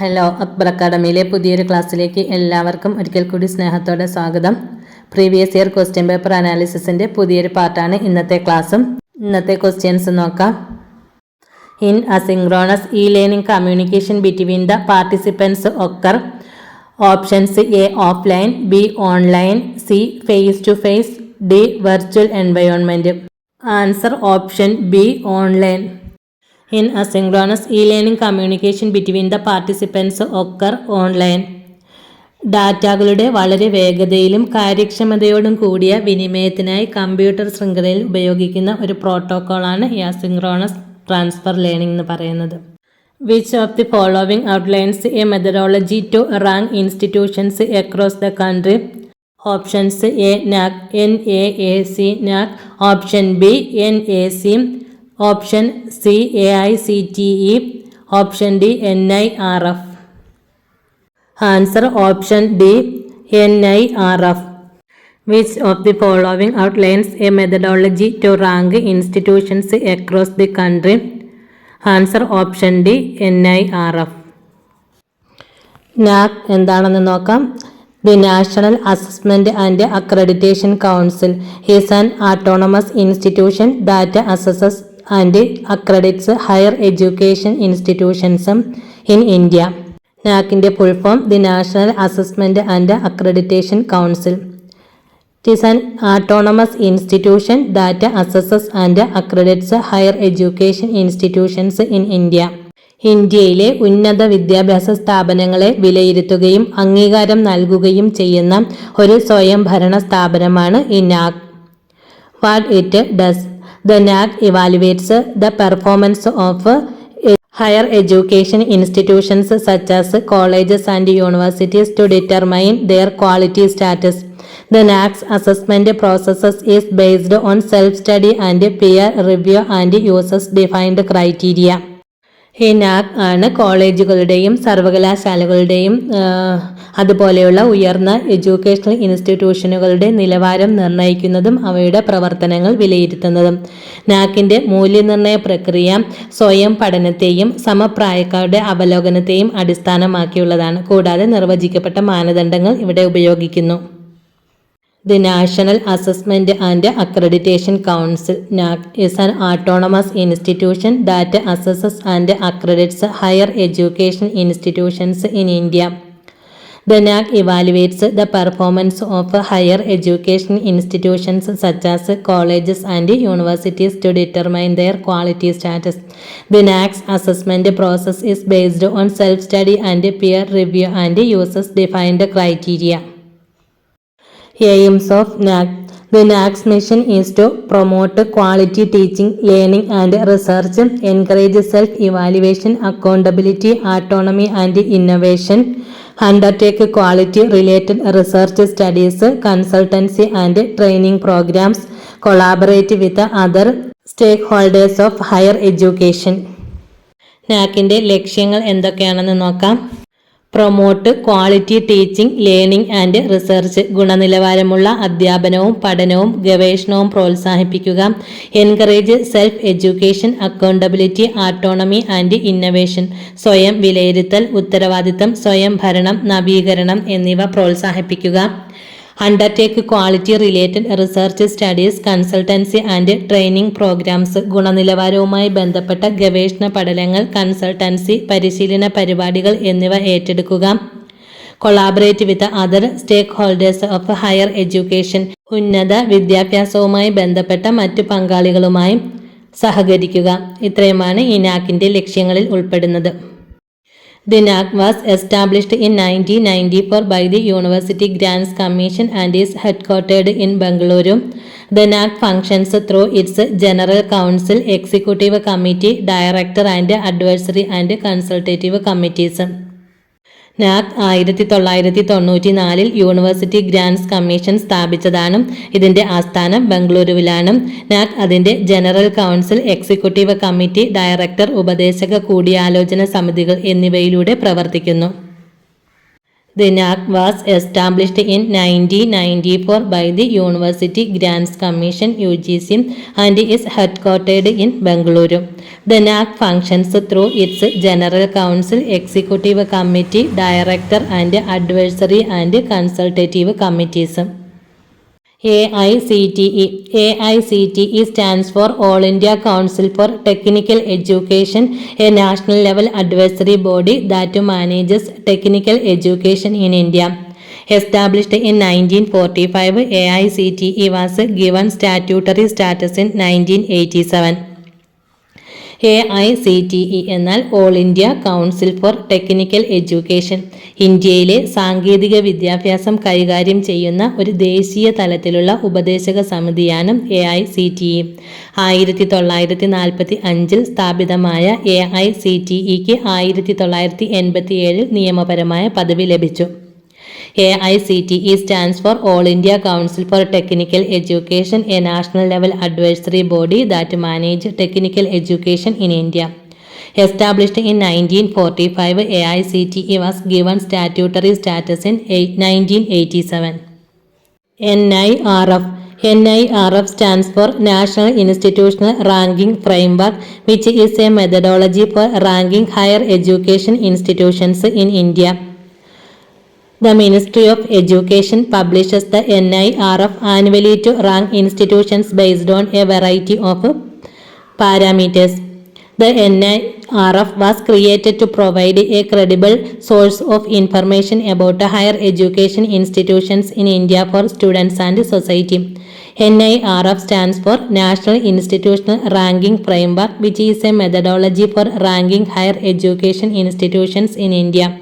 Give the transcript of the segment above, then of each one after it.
Hello Akbar അക്കാഡമിയിലെ പുതിയൊരു ക്ലാസ്സിലേക്ക് എല്ലാവർക്കും ഒരിക്കൽ കൂടി സ്നേഹത്തോടെ സ്വാഗതം പ്രീവിയസ് ഇയർ ക്വസ്റ്റ്യൻ പേപ്പർ അനാലിസിസിൻ്റെ പുതിയൊരു പാർട്ടാണ് ഇന്നത്തെ ക്ലാസ്സും ഇന്നത്തെ ക്വസ്റ്റ്യൻസ് നോക്കാം in asynchronous e learning communication between the participants occur options A offline B online C face to face D virtual environment answer option B online in asynchronous e learning communication between the participants occur online ഡാറ്റകളുടെ വളരെ വേഗതയിലും കാര്യക്ഷമതയോടും കൂടിയ വിനിമയത്തിനായി computer ശൃംഖലയിൽ ഉപയോഗിക്കുന്ന ഒരു പ്രോട്ടോക്കോളാണ് യാസിങ്ക്രോണസ് transfer learning എന്ന് പറയുന്നത് which of the following outlines a methodology to rank institutions across the country options A NAAC N A A C NAAC option B N A C option C A I C T E option D N I R F answer option D N I R F which of the following outlines a methodology to rank institutions across the country answer option D N I R F NAAC എന്താണെന്ന് നോക്കാം the national assessment and accreditation council is an autonomous institution that assesses and accredits higher education ഇൻസ്റ്റിറ്റ്യൂഷൻസും in India നാക്കിൻ്റെ full form the national assessment and accreditation council it is an autonomous institution that assesses and accredits higher education institutions in India ഇന്ത്യയിലെ ഉന്നത വിദ്യാഭ്യാസ സ്ഥാപനങ്ങളെ വിലയിരുത്തുകയും അംഗീകാരം നൽകുകയും ചെയ്യുന്ന ഒരു സ്വയംഭരണ സ്ഥാപനമാണ് NAAC what it does The NAC evaluates the performance of uh, higher education institutions such as colleges and universities to determine their quality status. The NAC's assessment process is based on self-study and peer review and uses defined criteria. NAAC ആണ് കോളേജുകളുടെയും സർവകലാശാലകളുടെയും അതുപോലെയുള്ള ഉയർന്ന educational ഇൻസ്റ്റിറ്റ്യൂഷനുകളുടെ നിലവാരം നിർണ്ണയിക്കുന്നതും അവയുടെ പ്രവർത്തനങ്ങൾ വിലയിരുത്തുന്നതും നാക്കിൻ്റെ മൂല്യനിർണ്ണയ പ്രക്രിയ സ്വയം പഠനത്തെയും സമപ്രായക്കാരുടെ അവലോകനത്തെയും അടിസ്ഥാനമാക്കിയുള്ളതാണ് കൂടാതെ നിർവചിക്കപ്പെട്ട മാനദണ്ഡങ്ങൾ ഇവിടെ ഉപയോഗിക്കുന്നു The National Assessment and Accreditation Council (NAC) is an autonomous institution that assesses and accredits higher education institutions in India. The NAC evaluates the performance of higher education institutions such as colleges and universities to determine their quality status. The NAC's assessment process is based on self-study and peer review and uses defined criteria. Aims of NAAC the NAAC's mission is to promote quality teaching learning and research encourage self evaluation accountability autonomy and innovation undertake quality related research studies consultancy and training programmes collaborate with other stakeholders of higher education നാക്കിൻ്റെ ലക്ഷ്യങ്ങൾ എന്തൊക്കെയാണെന്ന് നോക്കാം promote quality teaching learning and research ഗുണനിലവാരമുള്ള അധ്യാപനവും പഠനവും ഗവേഷണവും പ്രോത്സാഹിപ്പിക്കുക encourage self education accountability autonomy and innovation സ്വയം വിലയിരുത്തൽ ഉത്തരവാദിത്തം സ്വയം ഭരണം നവീകരണം എന്നിവ പ്രോത്സാഹിപ്പിക്കുക undertake quality related research studies consultancy and training programmes ഗുണനിലവാരവുമായി ബന്ധപ്പെട്ട ഗവേഷണ പഠനങ്ങൾ കൺസൾട്ടൻസി പരിശീലന പരിപാടികൾ എന്നിവ ഏറ്റെടുക്കുക collaborate with other stakeholders of higher education ഉന്നത വിദ്യാഭ്യാസവുമായി ബന്ധപ്പെട്ട മറ്റു പങ്കാളികളുമായും സഹകരിക്കുക ഇത്രയുമാണ് ഈ നാക്കിൻ്റെ ലക്ഷ്യങ്ങളിൽ ഉൾപ്പെടുന്നത് The NAC was established in 1994 by the University Grants Commission and is headquartered in Bangalore. The NAC functions through its General Council, Executive Committee, Director and Advisory and Consultative Committees. NAAC ആയിരത്തി തൊള്ളായിരത്തി തൊണ്ണൂറ്റി നാലിൽ university grants commission സ്ഥാപിച്ചതാണ് ഇതിന്റെ ആസ്ഥാനം ബംഗളൂരുവിലാണ് NAAC അതിന്റെ general council executive committee director ഉപദേശക കൂടിയാലോചന സമിതികൾ എന്നിവയിലൂടെ പ്രവർത്തിക്കുന്നു The NAC was established in 1994 by the University Grants Commission UGC and is headquartered in Bangalore. The NAC functions through its General Council, Executive Committee, Director and Advisory and Consultative Committees. AICTE. AICTE stands for All India Council for Technical Education, a national level advisory body that manages technical education in India. Established in 1945, AICTE was given statutory status in 1987. A I C T E എന്നാൽ all India council for technical education ഇന്ത്യയിലെ സാങ്കേതിക വിദ്യാഭ്യാസം കൈകാര്യം ചെയ്യുന്ന ഒരു ദേശീയ തലത്തിലുള്ള ഉപദേശക സമിതിയാണ് A I C T E e. ആയിരത്തി തൊള്ളായിരത്തി നാൽപ്പത്തി അഞ്ചിൽ സ്ഥാപിതമായ എ ഐ സി ടി ഇക്ക് e ആയിരത്തി തൊള്ളായിരത്തി എൺപത്തി ഏഴിൽ നിയമപരമായ പദവി ലഭിച്ചു A I C T E stands for all India council for technical education a national level advisory body that manage technical education in India Established in 1945, AICTE was given statutory status in 1987. NIRF NIRF stands for National Institutional Ranking Framework, which is a methodology for ranking higher education institutions in India. The Ministry of Education publishes the NIRF annually to rank institutions based on a variety of parameters. The NIRF was created to provide a credible source of information about higher education institutions in India for students and society. NIRF stands for National Institutional Ranking Framework, which is a methodology for ranking higher education institutions in India.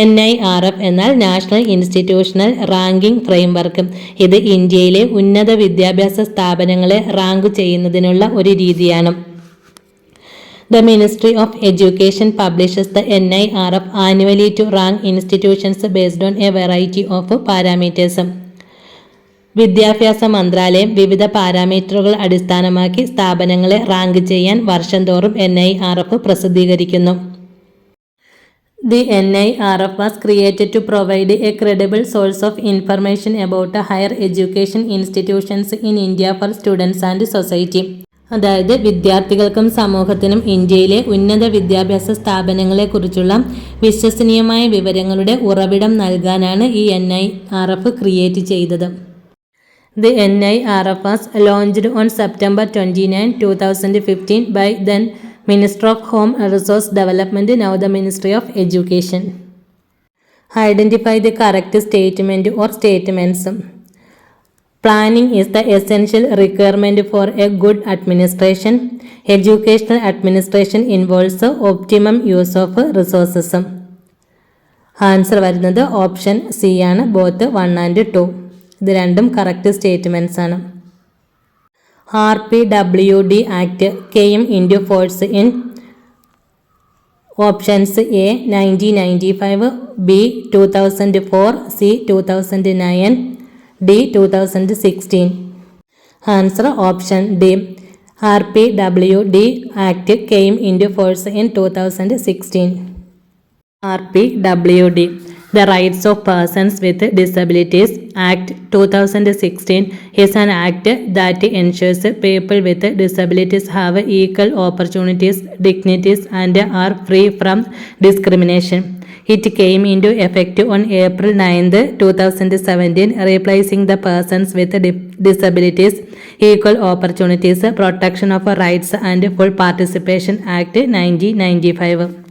N I R F എന്നാൽ national institutional ranking framework ഇത് ഇന്ത്യയിലെ ഉന്നത വിദ്യാഭ്യാസ സ്ഥാപനങ്ങളെ rank ചെയ്യുന്നതിനുള്ള ഒരു രീതിയാണ് The Ministry of Education publishes the NIRF annually to rank institutions based on a variety of parameters. വിദ്യാഭ്യാസ മന്ത്രാലയം വിവിധ പാരാമീറ്ററുകൾ അടിസ്ഥാനമാക്കി സ്ഥാപനങ്ങളെ റാങ്ക് ചെയ്യാൻ വർഷം തോറും എൻ ഐ ആർ എഫ് പ്രസിദ്ധീകരിക്കുന്നു the N I R F was created to provide a credible source of information about higher education institutions in India for students and society അതായത് വിദ്യാർത്ഥികൾക്കും സമൂഹത്തിനും ഇന്ത്യയിലെ ഉന്നത വിദ്യാഭ്യാസ സ്ഥാപനങ്ങളെക്കുറിച്ചുള്ള വിശ്വസനീയമായ വിവരങ്ങളുടെ ഉറവിടം നൽകാനാണ് ഈ N I R F create ചെയ്തത് the N I R F was launched on September twenty nine two thousand fifteen by then minister of home resource development now the ministry of education identify the correct statement or statements planning is the essential requirement for a good administration educational administration involves optimum use of റിസോഴ്സസും answer വരുന്നത് option C ആണ് both one and two ഇത് രണ്ടും correct statements ആണ് RPWD Act came into force in options A 1995, B 2004, C 2009, D 2016. Answer option D. RPWD Act came into force in 2016. RPWD. The rights of persons with disabilities Act 2016 is an act that ensures people with disabilities have equal opportunities, dignities, and are free from discrimination. It came into effect on April 9, 2017, replacing the persons with disabilities, equal opportunities, protection of rights and full participation act 1995.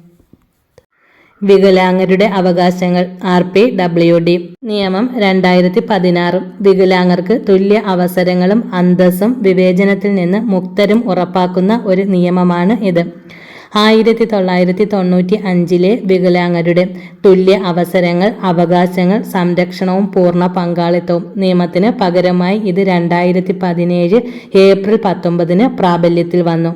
വികലാംഗരുടെ അവകാശങ്ങൾ R P W D നിയമം രണ്ടായിരത്തി പതിനാറും വികലാംഗർക്ക് തുല്യ അവസരങ്ങളും അന്തസ്സും വിവേചനത്തിൽ നിന്ന് മുക്തരും ഉറപ്പാക്കുന്ന ഒരു നിയമമാണ് ഇത് ആയിരത്തി തൊള്ളായിരത്തി തൊണ്ണൂറ്റി അഞ്ചിലെ വികലാംഗരുടെ തുല്യ അവസരങ്ങൾ അവകാശങ്ങൾ സംരക്ഷണവും പൂർണ്ണ പങ്കാളിത്തവും നിയമത്തിന് പകരമായി ഇത് രണ്ടായിരത്തി പതിനേഴ് ഏപ്രിൽ പത്തൊമ്പതിന് പ്രാബല്യത്തിൽ വന്നു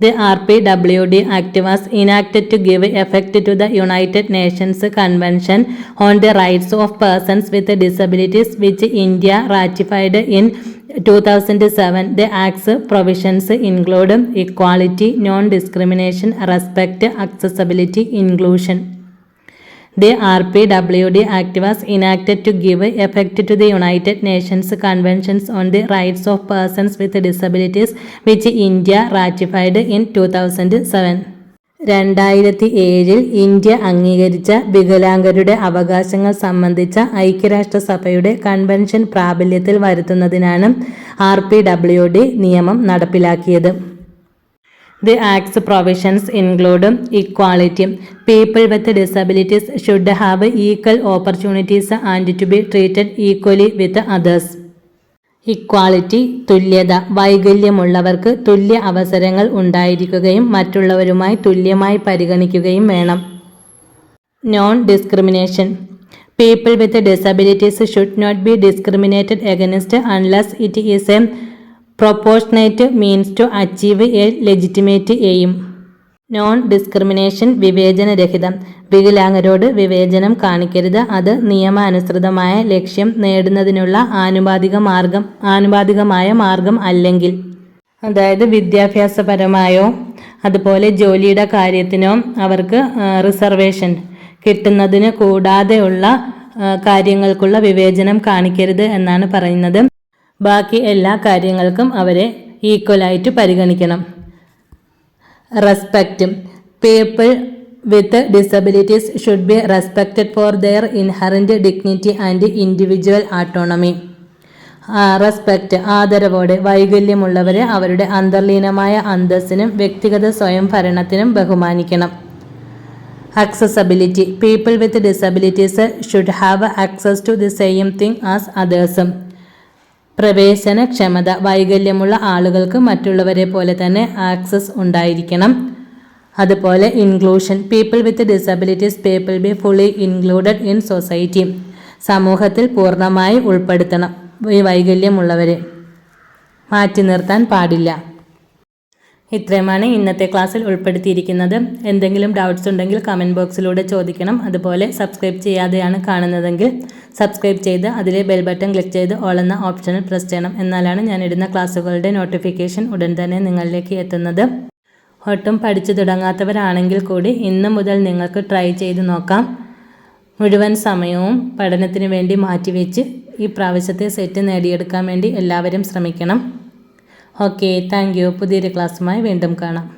The RPWD Act was enacted to give effect to the United Nations Convention on the Rights of Persons with Disabilities, which India ratified in 2007. The Act's provisions include equality, non discrimination, respect, accessibility, inclusion. The R P W D act was enacted to give effect to the United Nations conventions on the rights of persons with disabilities which India ratified in two thousand seven രണ്ടായിരത്തി ഏഴിൽ India അംഗീകരിച്ച വികലാംഗരുടെ അവകാശങ്ങൾ സംബന്ധിച്ച ഐക്യരാഷ്ട്രസഭയുടെ convention പ്രാബല്യത്തിൽ വരുത്തുന്നതിനാണ് R P W D നിയമം നടപ്പിലാക്കിയത് The Act's provisions include equality. People with disabilities should have equal opportunities and to be treated equally with others. Equality തുല്യത വൈകല്യമുള്ളവർക്ക് തുല്യ അവസരങ്ങൾ ഉണ്ടായിരിക്കുകയും മറ്റുള്ളവരുമായി തുല്യമായി പരിഗണിക്കുകയും വേണം non discrimination people with disabilities should not be discriminated against unless it is a proportionate means to achieve a legitimate aim non discrimination വിവേചനരഹിതം വികലാംഗരോട് വിവേചനം കാണിക്കരുത് അത് നിയമാനുസൃതമായ ലക്ഷ്യം നേടുന്നതിനുള്ള ആനുപാതിക മാർഗം ആനുപാതികമായ മാർഗം അല്ലെങ്കിൽ അതായത് വിദ്യാഭ്യാസപരമായോ അതുപോലെ ജോലിയുടെ കാര്യത്തിനോ അവർക്ക് റിസർവേഷൻ കിട്ടുന്നതിന് കൂടാതെയുള്ള കാര്യങ്ങൾക്കുള്ള വിവേചനം കാണിക്കരുത് എന്നാണ് പറയുന്നത് ബാക്കി എല്ലാ കാര്യങ്ങൾക്കും അവരെ ഈക്വലായിട്ട് പരിഗണിക്കണം respect people with disabilities should be respected for their inherent dignity and individual autonomy respect ആദരവോടെ വൈകല്യമുള്ളവരെ അവരുടെ അന്തർലീനമായ അന്തസ്സിനും വ്യക്തിഗത സ്വയംഭരണത്തിനും ബഹുമാനിക്കണം accessibility people with disabilities should have access to the same thing as അതേഴ്സും പ്രവേശനക്ഷമത വൈകല്യമുള്ള ആളുകൾക്ക് മറ്റുള്ളവരെ പോലെ തന്നെ ആക്സസ് ഉണ്ടായിരിക്കണം അതുപോലെ inclusion people with disabilities people be fully included in society സമൂഹത്തിൽ പൂർണ്ണമായി ഉൾപ്പെടുത്തണം ഈ വൈകല്യമുള്ളവരെ മാറ്റി നിർത്താൻ പാടില്ല ഇത്രയുമാണ് ഇന്നത്തെ ക്ലാസ്സിൽ ഉൾപ്പെടുത്തിയിരിക്കുന്നത് എന്തെങ്കിലും ഡൗട്ട്സ് ഉണ്ടെങ്കിൽ കമൻറ്റ് ബോക്സിലൂടെ ചോദിക്കണം അതുപോലെ സബ്സ്ക്രൈബ് ചെയ്യാതെയാണ് കാണുന്നതെങ്കിൽ സബ്സ്ക്രൈബ് ചെയ്ത് അതിലെ ബെൽ ബട്ടൺ ക്ലിക്ക് ചെയ്ത് ഓൾ എന്ന ഓപ്ഷനിൽ പ്രസ് ചെയ്യണം എന്നാലാണ് ഞാൻ ഇടുന്ന ക്ലാസ്സുകളുടെ നോട്ടിഫിക്കേഷൻ ഉടൻ തന്നെ നിങ്ങളിലേക്ക് എത്തുന്നത് ഒട്ടും പഠിച്ചു തുടങ്ങാത്തവരാണെങ്കിൽ കൂടി ഇന്ന് മുതൽ നിങ്ങൾക്ക് ട്രൈ ചെയ്ത് നോക്കാം മുഴുവൻ സമയവും പഠനത്തിന് വേണ്ടി മാറ്റിവെച്ച് ഈ പ്രാവശ്യത്തെ സെറ്റ് നേടിയെടുക്കാൻ വേണ്ടി എല്ലാവരും ശ്രമിക്കണം ഓക്കെ താങ്ക് യു പുതിയൊരു ക്ലാസ്സുമായി വീണ്ടും കാണാം